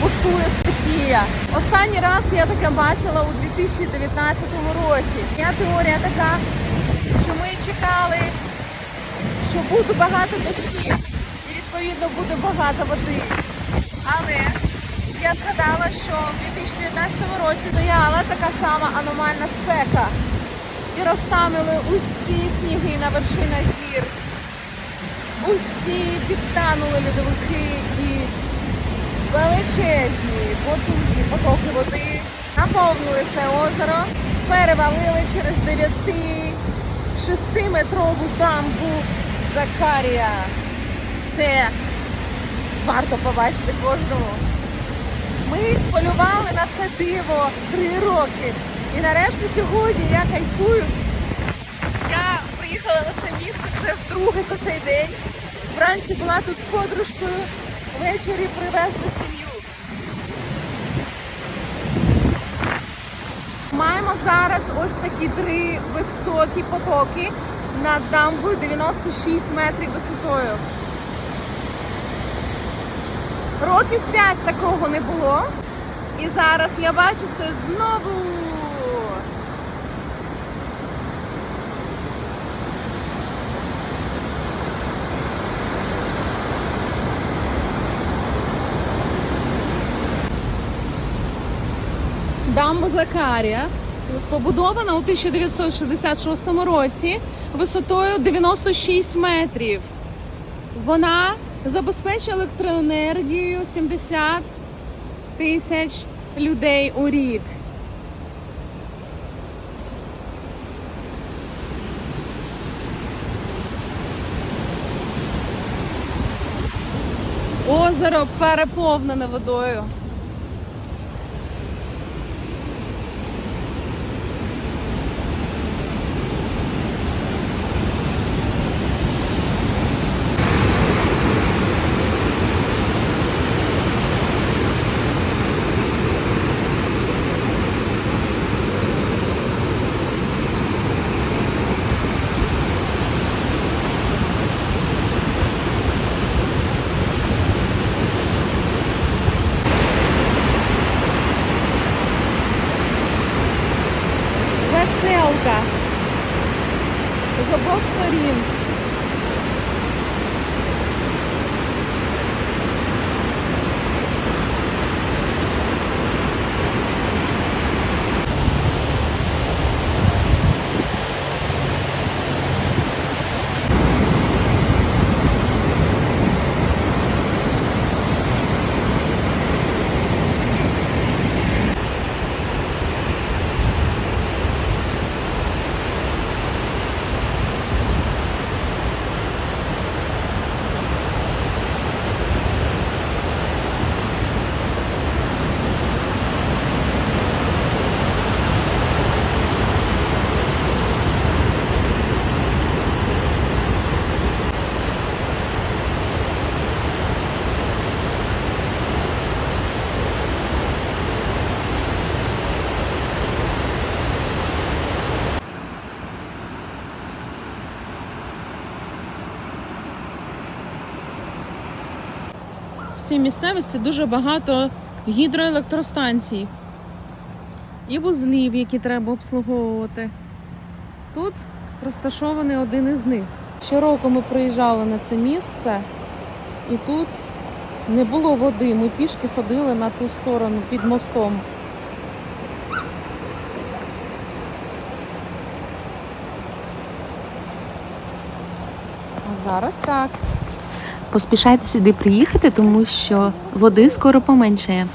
большую стихія. Останній раз я таке бачила у 2019 році. Моя теорія така, що ми чекали, що буде багато дощів і відповідно буде багато води. Але я згадала, що в 2019 році стояла така сама аномальна спека і розтанули усі сніги на вершинах гір. Усі підтанули льодовики і величезні, потужні потоки води наповнили це озеро, перевалили через 9-6-метрову дамбу Закарія. Це варто побачити кожному. Ми полювали на це диво три роки. І нарешті сьогодні я кайфую. Я приїхала на це місце вже вдруге за цей день. Вранці була тут з подружкою, ввечері привезли сім'ю. Маємо зараз ось такі три високі потоки над дамбою 96 метрів висотою. Років 5 такого не було. І зараз я бачу це знову. Дамба Закарія побудована у 1966 році висотою 96 метрів. Вона забезпечує електроенергією 70 тисяч людей у рік. Озеро переповнене водою. Веселка. З обох Цій місцевості дуже багато гідроелектростанцій і вузлів, які треба обслуговувати. Тут розташований один із них. Щороку ми приїжджали на це місце, і тут не було води. Ми пішки ходили на ту сторону під мостом. А зараз так. Поспішайте сюди приїхати, тому що води скоро поменшає.